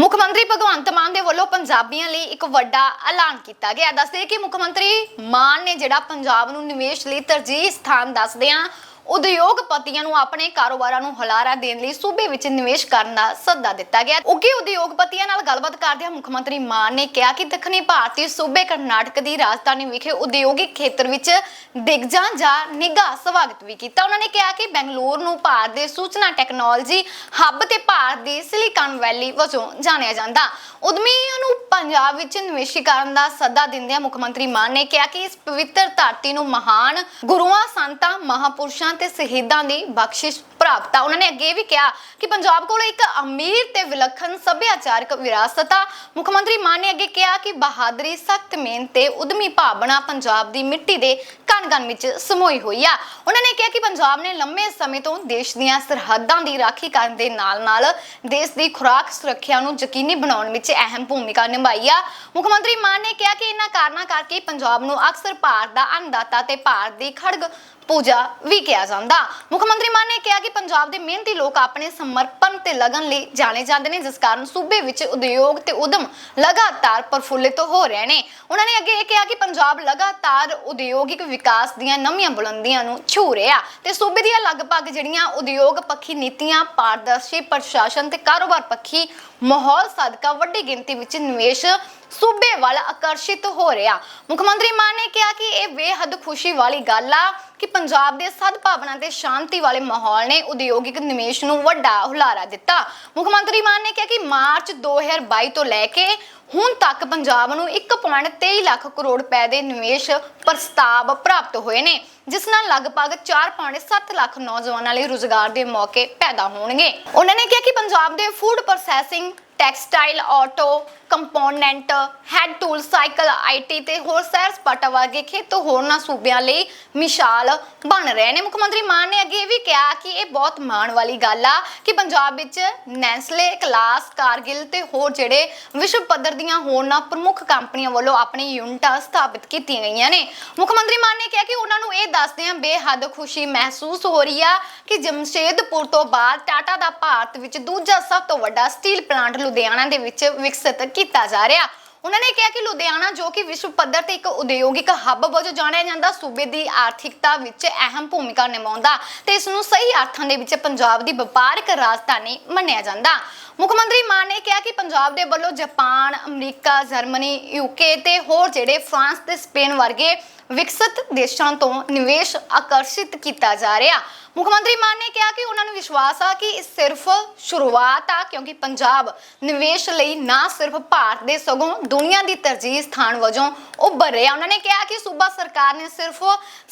ਮੁੱਖ ਮੰਤਰੀ ਭਗਵੰਤ ਮਾਨ ਦੇ ਵੱਲੋਂ ਪੰਜਾਬੀਆਂ ਲਈ ਇੱਕ ਵੱਡਾ ਐਲਾਨ ਕੀਤਾ ਗਿਆ। ਦੱਸਦੇ ਕਿ ਮੁੱਖ ਮੰਤਰੀ ਮਾਨ ਨੇ ਜਿਹੜਾ ਪੰਜਾਬ ਨੂੰ ਨਿਵੇਸ਼ ਲਈ ਤਰਜੀਹ ਸਥਾਨ ਦੱਸਦਿਆਂ ਉਦਯੋਗਪਤੀਆਂ ਨੂੰ ਆਪਣੇ ਕਾਰੋਬਾਰਾਂ ਨੂੰ ਹੁਲਾਰਾ ਦੇਣ ਲਈ ਸੂਬੇ ਵਿੱਚ ਨਿਵੇਸ਼ ਕਰਨ ਦਾ ਸੱਦਾ ਦਿੱਤਾ ਗਿਆ। ਉੱਗੇ ਉਦਯੋਗਪਤੀਆਂ ਨਾਲ ਗੱਲਬਾਤ ਕਰਦਿਆਂ ਮੁੱਖ ਮੰਤਰੀ ਮਾਨ ਨੇ ਕਿਹਾ ਕਿ ਦੱਖਣੀ ਭਾਰਤੀ ਸੂਬੇ ਕਰਨਾਟਕ ਦੀ ਰਾਜਧਾਨੀ ਵਿਖੇ ਉਦਯੋਗਿਕ ਖੇਤਰ ਵਿੱਚ ਦਿਗਜਾਂ ਜਾਂ ਨਿੱਘਾ ਸਵਾਗਤ ਵੀ ਕੀਤਾ। ਉਹਨਾਂ ਨੇ ਕਿਹਾ ਕਿ ਬੈਂਗਲੌਰ ਨੂੰ ਭਾਰਤ ਦੇ ਸੂਚਨਾ ਟੈਕਨੋਲੋਜੀ ਹੱਬ ਤੇ ਭਾਰਤ ਦੀ ਸਿਲੀਕਾਨ ਵੈਲੀ ਵਜੋਂ ਜਾਣਿਆ ਜਾਂਦਾ। ਉਦਮੀਆਂ ਨੂੰ ਪੰਜਾਬ ਵਿੱਚ ਨਿਵੇਸ਼ ਕਰਨ ਦਾ ਸੱਦਾ ਦਿੰਦਿਆਂ ਮੁੱਖ ਮੰਤਰੀ ਮਾਨ ਨੇ ਕਿਹਾ ਕਿ ਇਸ ਪਵਿੱਤਰ ਧਰਤੀ ਨੂੰ ਮਹਾਨ ਗੁਰੂਆਂ, ਸੰਤਾਂ, ਮਹਾਪੁਰਸ਼ਾਂ ਤੇ ਸ਼ਹੀਦਾਂ ਦੀ ਬਖਸ਼ਿਸ਼ ਪ੍ਰਾਪਤ ਆ। ਉਹਨਾਂ ਨੇ ਅੱਗੇ ਵੀ ਕਿਹਾ ਕਿ ਪੰਜਾਬ ਕੋਲ ਇੱਕ ਅਮੀਰ ਤੇ ਵਿਲੱਖਣ ਸੱਭਿਆਚਾਰਕ ਵਿਰਾਸਤ ਆ। ਮੁੱਖ ਮੰਤਰੀ ਮਾਨ ਨੇ ਅੱਗੇ ਕਿਹਾ ਕਿ ਬਹਾਦਰੀ, ਸਖਤ ਮਿਹਨਤ ਤੇ ਉਦਮੀ ਭਾਵਨਾ ਪੰਜਾਬ ਦੀ ਮਿੱਟੀ ਦੇ ਕਣ-ਕਣ ਵਿੱਚ ਸਮੋਈ ਹੋਈ ਆ। ਉਹਨਾਂ ਨੇ ਕਿਹਾ ਕਿ ਪੰਜਾਬ ਨੇ ਲੰਮੇ ਸਮੇਂ ਤੋਂ ਦੇਸ਼ ਦੀਆਂ ਸਰਹੱਦਾਂ ਦੀ ਰਾਖੀ ਕਰਨ ਦੇ ਨਾਲ-ਨਾਲ ਦੇਸ਼ ਦੀ ਖੁਰਾਕ ਸੁਰੱਖਿਆ ਨੂੰ ਯਕੀਨੀ ਬਣਾਉਣ ਵਿੱਚ ਅਹਿਮ ਭੂਮਿਕਾ ਨਿਭਾਈ ਆ। ਮੁੱਖ ਮੰਤਰੀ ਮਾਨ ਨੇ ਕਿਹਾ ਕਿ ਇਹਨਾਂ ਕਾਰਨਾਂ ਕਰਕੇ ਪੰਜਾਬ ਨੂੰ ਅਕਸਰ ਭਾਰਤ ਦਾ ਅੰਨਦਾਤਾ ਤੇ ਭਾਰਤ ਦੀ ਖੜਗ ਪੂਜਾ ਵੀ ਕਿਹਾ ਜਾਂਦਾ। ਮੁੱਖ ਮੰਤਰੀ ਮਾਨ ਨੇ ਕਿਹਾ ਕਿ ਪੰਜਾਬ ਦੇ ਮਿਹਨਤੀ ਲੋਕ ਆਪਣੇ ਸਮਰਪਣ ਤੇ ਲਗਨ ਲਈ ਜਾਣੇ ਜਾਂਦੇ ਨੇ, ਜਿਸ ਕਾਰਨ ਸੂਬੇ ਵਿੱਚ ਉਦਯੋਗ ਤੇ ਉਦਮ ਲਗਾਤਾਰ ਪ੍ਰਫੁੱਲਿਤ ਹੋ ਰਹੇ ਨੇ। ਉਹਨਾਂ ਨੇ ਅੱਗੇ ਇਹ ਕਿਹਾ ਕਿ ਪੰਜਾਬ ਲਗਾਤਾਰ ਉਦਯੋਗਿਕ ਵਿਕਾਸ ਦੀਆਂ ਨਵੀਆਂ ਬੁਲੰਦੀਆਂ ਨੂੰ ਛੂ ਰਿਹਾ ਤੇ ਸੂਬੇ ਦੀਆਂ ਲਗਭਗ ਜਿਹੜੀਆਂ ਉਦਯੋਗ ਪੱਖੀ ਨੀਤੀਆਂ, ਪਾਰਦਰਸ਼ੀ ਪ੍ਰਸ਼ਾਸਨ ਤੇ ਕਾਰੋਬਾਰ ਪੱਖੀ ਮਾਹੌਲ ਸਦਕਾ ਵੱਡੀ ਗਿਣਤੀ ਵਿੱਚ ਨਿਵੇਸ਼ ਸੂਬੇ ਵੱਲ ਆਕਰਸ਼ਿਤ ਹੋ ਰਿਹਾ। ਮੁੱਖ ਮੰਤਰੀ ਮਾਨ ਨੇ ਕਿਹਾ ਕਿ ਇਹ ਬੇਹੱਦ ਖੁਸ਼ੀ ਵਾਲੀ ਗੱਲ ਆ ਕਿ ਪੰਜਾਬ ਦੇ ਸਦਭਾਵਨਾ ਤੇ ਸ਼ਾਂਤੀ ਵਾਲੇ ਮਾਹੌਲ ਨੇ ਉਦਯੋਗਿਕ ਨਿਵੇਸ਼ ਨੂੰ ਵੱਡਾ ਹੁਲਾਰਾ ਦਿੱਤਾ। ਮੁੱਖ ਮੰਤਰੀ ਮਾਨ ਨੇ ਕਿਹਾ ਕਿ ਮਾਰਚ 2022 ਤੋਂ ਲੈ ਕੇ ਹੁਣ ਤੱਕ ਪੰਜਾਬ ਨੂੰ 1.23 ਲੱਖ ਕਰੋੜ ਰੁਪਏ ਦੇ ਨਿਵੇਸ਼ ਪ੍ਰਸਤਾਵ ਪ੍ਰਾਪਤ ਹੋਏ ਨੇ, ਜਿਸ ਨਾਲ ਲਗਭਗ 4.7 ਲੱਖ ਨੌਜਵਾਨਾਂ ਲਈ ਰੁਜ਼ਗਾਰ ਦੇ ਮੌਕੇ ਪੈਦਾ ਹੋਣਗੇ। ਉਹਨਾਂ ਨੇ ਕਿਹਾ ਕਿ ਪੰਜਾਬ ਦੇ food processing textile, auto, component, hand tool, cycle IT ਤੇ ਹੋਰ ਸੈਰ ਸਪਾਟਾ ਵਰਗੇ ਖੇਤਰ ਹੋਰਨਾਂ ਸੂਬਿਆਂ ਲਈ ਮਿਸਾਲ ਬਣ ਰਹੇ ਨੇ। ਮੁੱਖ ਮੰਤਰੀ ਮਾਨ ਨੇ ਅੱਗੇ ਵੀ ਕਿਹਾ ਕਿ ਇਹ ਬਹੁਤ ਮਾਣ ਵਾਲੀ ਗੱਲ ਆ ਕਿ ਪੰਜਾਬ ਵਿੱਚ ਨੈਸਲੇ, ਕਲਾਸ, ਕਾਰਗਿਲ ਤੇ ਹੋਰ ਜਿਹੜੇ ਵਿਸ਼ਵ ਪੱਧਰ ਦੀਆਂ ਹੋਰਨਾਂ ਪ੍ਰਮੁੱਖ ਕੰਪਨੀਆਂ ਵੱਲੋਂ ਆਪਣੀ ਯੂਨਿਟਾਂ ਸਥਾਪਿਤ ਕੀਤੀਆਂ ਗਈਆਂ ਨੇ। ਮੁੱਖ ਮੰਤਰੀ ਮਾਨ ਨੇ ਕਿਹਾ ਕਿ ਉਹਨਾਂ ਨੂੰ ਇਹ ਦੱਸਦਿਆਂ ਬੇਹੱਦ ਖੁਸ਼ੀ ਮਹਿਸੂਸ ਹੋ ਰਹੀ ਆ ਕਿ ਜਮਸ਼ੇਦਪੁਰ ਤੋਂ ਬਾਅਦ ਟਾਟਾ ਦਾ ਭਾਰਤ ਵਿੱਚ ਦੂਜਾ ਸਭ ਤੋਂ ਵੱਡਾ ਸਟੀਲ ਪਲਾਂਟ ਲੁਧਿਆਣਾ ਦੇ ਵਿੱਚ ਵਿਕਸਿਤ ਕੀਤਾ ਜਾ ਰਿਹਾ। ਉਹਨਾਂ ਨੇ ਕਿਹਾ ਕਿ ਲੁਧਿਆਣਾ ਜੋ ਕਿ ਵਿਸ਼ਵ ਪੱਧਰ ਤੇ ਇੱਕ ਉਦਯੋਗਿਕ ਹੱਬ ਵਜੋਂ ਜਾਣਿਆ ਜਾਂਦਾ, ਸੂਬੇ ਦੀ ਆਰਥਿਕਤਾ ਵਿੱਚ ਅਹਿਮ ਭੂਮਿਕਾ ਨਿਭਾਉਂਦਾ ਤੇ ਇਸ ਨੂੰ ਸਹੀ ਅਰਥਾਂ ਦੇ ਵਿੱਚ ਪੰਜਾਬ ਦੀ ਵਪਾਰਕ ਰਾਜਧਾਨੀ ਮੰਨਿਆ ਜਾਂਦਾ। ਮੁੱਖ ਮੰਤਰੀ ਮਾਨ ਨੇ ਕਿਹਾ ਕਿ ਪੰਜਾਬ ਦੇ ਵੱਲੋਂ ਜਾਪਾਨ, ਅਮਰੀਕਾ, ਜਰਮਨੀ ਯੂਕੇ ਤੇ ਹੋਰ ਜਿਹੜੇ ਫਰਾਂਸ ਤੇ ਸਪੇਨ ਵਰਗੇ ਵਿਕਸਿਤ ਦੇਸ਼ਾਂ ਤੋਂ ਨਿਵੇਸ਼ ਆਕਰਸ਼ਿਤ ਕੀਤਾ ਜਾ ਰਿਹਾ। ਮੁੱਖ ਮੰਤਰੀ ਮਾਨ ਨੇ ਕਿਹਾ ਕਿ ਉਹਨਾਂ ਨੂੰ ਵਿਸ਼ਵਾਸ ਆ ਕਿ ਇਹ ਸਿਰਫ ਸ਼ੁਰੂਆਤ ਆ, ਕਿਉਂਕਿ ਪੰਜਾਬ ਨਿਵੇਸ਼ ਲਈ ਨਾ ਸਿਰਫ ਭਾਰਤ ਦੇ ਸਗੋਂ ਦੁਨੀਆ ਦੀ ਤਰਜੀਹ ਸਥਾਨ ਵਜੋਂ ਉੱਭਰ ਰਿਹਾ। ਉਹਨਾਂ ਨੇ ਕਿਹਾ ਕਿ ਸੂਬਾ ਸਰਕਾਰ ਨੇ ਸਿਰਫ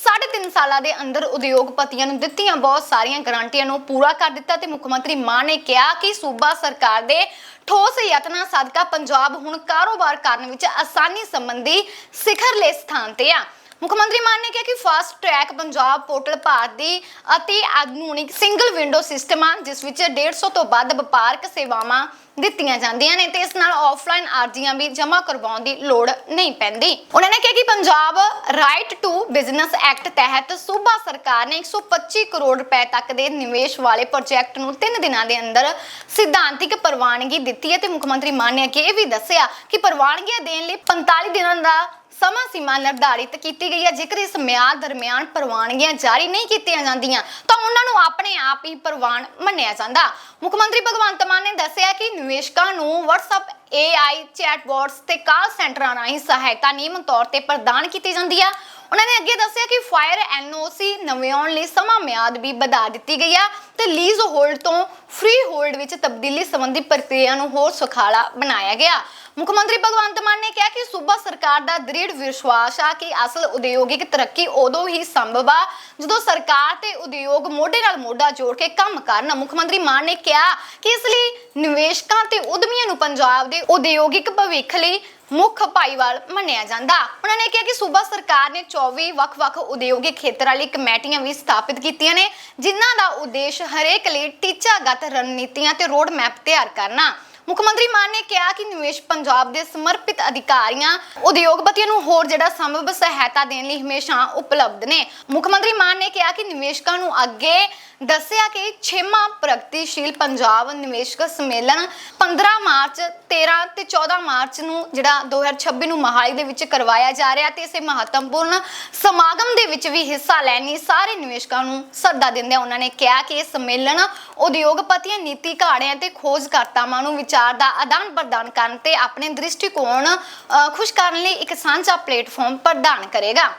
3.5 ਸਾਲਾਂ ਦੇ ਅੰਦਰ ਉਦਯੋਗਪਤੀਆਂ ਨੂੰ ਦਿੱਤੀਆਂ ਬਹੁਤ ਸਾਰੀਆਂ ਗਰੰਟੀਆਂ ਨੂੰ ਪੂਰਾ ਕਰ ਦਿੱਤਾ ਤੇ ਮੁੱਖ ਮੰਤਰੀ ਮਾਨ ਨੇ ਕਿਹਾ ਕਿ ਸੂਬਾ ਸਰਕਾਰ ਸਰਕਾਰ ਦੇ ਠੋਸ ਯਤਨਾਂ ਸਦਕਾ ਪੰਜਾਬ ਹੁਣ ਕਾਰੋਬਾਰ ਕਰਨ ਵਿੱਚ ਆਸਾਨੀ ਸੰਬੰਧੀ ਸਿਖਰਲੇ ਸਥਾਨ ਤੇ ਆ। ਮੁੱਖ ਮੰਤਰੀ ਮਾਨ ਨੇ ਕਿਹਾ ਕਿ fast track Punjab portal Bharat ਦੀ ਅਤੀ ਆਧੁਨਿਕ ਸਿੰਗਲ ਵਿੰਡੋ ਸਿਸਟਮ ਆ, ਜਿਸ ਵਿੱਚ 150 ਤੋਂ ਵੱਧ ਵਪਾਰਕ ਸੇਵਾਵਾਂ ਦਿੱਤੀਆਂ ਜਾਂਦੀਆਂ ਨੇ ਤੇ ਇਸ ਨਾਲ ਆਫਲਾਈਨ ਅਰਜ਼ੀਆਂ ਵੀ ਜਮ੍ਹਾਂ ਕਰਵਾਉਣ ਦੀ ਲੋੜ ਨਹੀਂ ਪੈਂਦੀ। ਉਹਨਾਂ ਨੇ ਕਿਹਾ ਕਿ Punjab right to business act ਤਹਿਤ ਸੂਬਾ ਸਰਕਾਰ ਨੇ 125 ਕਰੋੜ ਰੁਪਏ ਤੱਕ ਦੇ ਨਿਵੇਸ਼ ਵਾਲੇ ਪ੍ਰੋਜੈਕਟ ਨੂੰ 3 ਦਿਨਾਂ ਦੇ ਅੰਦਰ ਸਿਧਾਂਤਿਕ ਪ੍ਰਵਾਨਗੀ ਦਿੱਤੀ ਹੈ ਤੇ ਮੁੱਖ ਮੰਤਰੀ ਮਾਨ ਨੇ ਅੱਗੇ ਇਹ ਵੀ ਦੱਸਿਆ ਕਿ ਪ੍ਰਵਾਨਗੀਆਂ ਦੇਣ ਲਈ 45 ਦਿਨਾਂ ਦਾ ਸਮਾਂ ਸੀਮਾ ਨਿਰਧਾਰਿਤ ਕੀਤੀ ਗਈ ਹੈ, ਜੇਕਰ ਇਸ ਮਿਆਦ ਦਰਮਿਆਨ ਪ੍ਰਵਾਨਗੀਆਂ ਜਾਰੀ ਨਹੀਂ ਕੀਤੀਆਂ ਜਾਂਦੀਆਂ, ਤਾਂ ਉਹਨਾਂ ਨੂੰ ਆਪਣੇ ਆਪ ਹੀ ਪ੍ਰਵਾਨ ਮੰਨਿਆ ਜਾਂਦਾ। ਮੁੱਖ ਮੰਤਰੀ ਭਗਵੰਤ ਮਾਨ ਨੇ ਦੱਸਿਆ ਕਿ ਨਿਵੇਸ਼ਕਾਂ ਨੂੰ WhatsApp AI ਚੈਟਬੋਟਸ ਤੇ ਕਾਲ ਸੈਂਟਰਾਂ ਰਾਹੀਂ ਸਹਾਇਤਾ ਨਿਯਮਤ ਤੌਰ ਤੇ ਪ੍ਰਦਾਨ ਕੀਤੀ ਜਾਂਦੀ ਹੈ ਉਹਨਾਂ ਨੇ ਅੱਗੇ ਦੱਸਿਆ ਕਿ ਫਾਇਰ ਐਨਓਸੀ ਨਵਿਆਉਣ ਲਈ ਸਮਾਂ ਮਿਆਦ ਵੀ ਵਧਾ ਦਿੱਤੀ ਗਈ ਆ ਤੇ ਲੀਜ਼ ਹੋਲਡ ਤੋਂ ਫ੍ਰੀ ਹੋਲਡ ਵਿੱਚ ਤਬਦੀਲੀ ਸੰਬੰਧੀ ਪ੍ਰਕਿਰਿਆ ਨੂੰ ਹੋਰ ਸੁਖਾਲਾ ਬਣਾਇਆ ਗਿਆ। ਮੁੱਖ ਮੰਤਰੀ ਭਗਵੰਤ ਮਾਨ ਨੇ ਕਿਹਾ ਕਿ ਸੂਬਾ ਸਰਕਾਰ ਦਾ ਦ੍ਰਿੜ ਵਿਸ਼ਵਾਸ ਆ ਕਿ ਅਸਲ ਉਦਯੋਗਿਕ ਤਰੱਕੀ ਉਦੋਂ ਹੀ ਸੰਭਵ ਆ ਜਦੋਂ ਸਰਕਾਰ ਤੇ ਉਦਯੋਗ ਮੋਢੇ ਨਾਲ ਮੋਢਾ ਜੋੜ ਕੇ ਕੰਮ ਕਰਨ। ਮੁੱਖ ਮੰਤਰੀ ਮਾਨ ਨੇ ਕਿਹਾ ਕਿ ਇਸ ਲਈ ਨਿਵੇਸ਼ਕਾਂ ਤੇ ਉਦਮੀਆਂ ਨੂੰ ਪੰਜਾਬ ਦੇ ਉਦਯੋਗਿਕ ਭਵਿੱਖ ਲਈ ਮੁੱਖ ਭਾਈਵਾਲ ਮੰਨਿਆ ਜਾਂਦਾ। ਉਹਨਾਂ ਨੇ ਕਿਹਾ ਕਿ ਸੂਬਾ ਸਰਕਾਰ ਨੇ 24 ਵੱਖ-ਵੱਖ ਉਦਯੋਗਿਕ ਖੇਤਰਾਂ ਲਈ ਕਮੇਟੀਆਂ ਵੀ ਸਥਾਪਿਤ ਕੀਤੀਆਂ ਨੇ, ਜਿਨ੍ਹਾਂ ਦਾ ਉਦੇਸ਼ ਹਰੇਕ ਲਈ ਟੀਚਾਗਤ ਰਣਨੀਤੀਆਂ ਤੇ ਰੋਡ ਮੈਪ ਤਿਆਰ ਕਰਨਾ। ਮੁੱਖ ਮੰਤਰੀ ਮਾਨ ਨੇ ਕਿਹਾ ਕਿ ਨਿਵੇਸ਼ ਪੰਜਾਬ ਦੇ ਸਮਰਪਿਤ ਅਧਿਕਾਰੀਆਂ, ਉਦਯੋਗਪਤੀਆਂ ਨੂੰ ਹੋਰ ਜਿਹੜਾ ਸੰਭਵ ਸਹਾਇਤਾ ਦੇਣ ਲਈ ਹਮੇਸ਼ਾ ਉਪਲਬਧ ਨੇ। ਮੁੱਖ ਮੰਤਰੀ ਮਾਨ ਨੇ ਕਿਹਾ ਕਿ ਨਿਵੇਸ਼ਕਾਂ ਨੂੰ ਅੱਗੇ ਦੱਸਿਆ ਕਿ 6ਵਾਂ ਪ੍ਰਗਤੀਸ਼ੀਲ ਪੰਜਾਬ ਨਿਵੇਸ਼ਕ ਸੰਮੇਲਨ 15 ਮਾਰਚ 13 ਤੇ 14 ਮਾਰਚ ਨੂੰ ਜਿਹੜਾ 2026 ਨੂੰ ਮਹਾਲੀ ਦੇ ਵਿੱਚ ਕਰਵਾਇਆ ਜਾ ਰਿਹਾ ਤੇ ਇਸੇ ਮਹੱਤਵਪੂਰਨ ਸਮਾਗਮ ਦੇ ਵਿੱਚ ਵੀ ਹਿੱਸਾ ਲੈਣ ਲਈ ਸਾਰੇ ਨਿਵੇਸ਼ਕਾਂ ਨੂੰ ਸੱਦਾ ਦਿੰਦਿਆਂ ਉਹਨਾਂ ਨੇ ਕਿਹਾ ਕਿ ਇਹ ਸੰਮੇਲਨ ਉਦਯੋਗਪਤੀਆਂ, ਨੀਤੀ ਘਾੜਿਆਂ ਤੇ ਖੋਜਕਰਤਾਵਾਂ ਨੂੰ ਵਿਚਾਰ ਦਾ ਆਦਾਨ ਪ੍ਰਦਾਨ ਕਰਨ ਤੇ ਆਪਣੇ ਦ੍ਰਿਸ਼ਟੀਕੋਣ ਖੁਸ਼ ਕਰਨ ਲਈ ਇੱਕ ਸਾਂਝਾ ਪਲੇਟਫਾਰਮ ਪ੍ਰਦਾਨ ਕਰੇਗਾ।